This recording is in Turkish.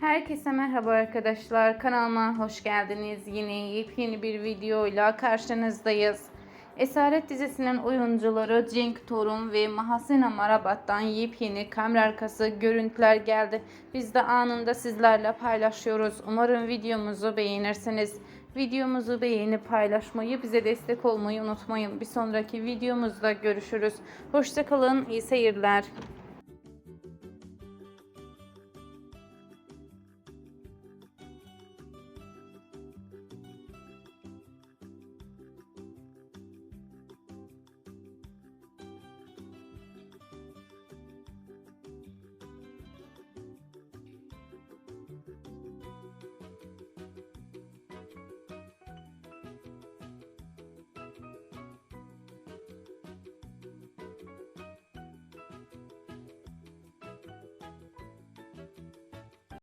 Herkese merhaba arkadaşlar. Kanalıma hoş geldiniz. Yine yepyeni bir videoyla karşınızdayız. Esaret dizisinin oyuncuları Cenk Torun ve Mahasena Marabat'tan yepyeni kamera arkası görüntüler geldi. Biz de anında sizlerle paylaşıyoruz. Umarım videomuzu beğenirsiniz. Videomuzu beğenip paylaşmayı, bize destek olmayı unutmayın. Bir sonraki videomuzda görüşürüz. Hoşçakalın, iyi seyirler.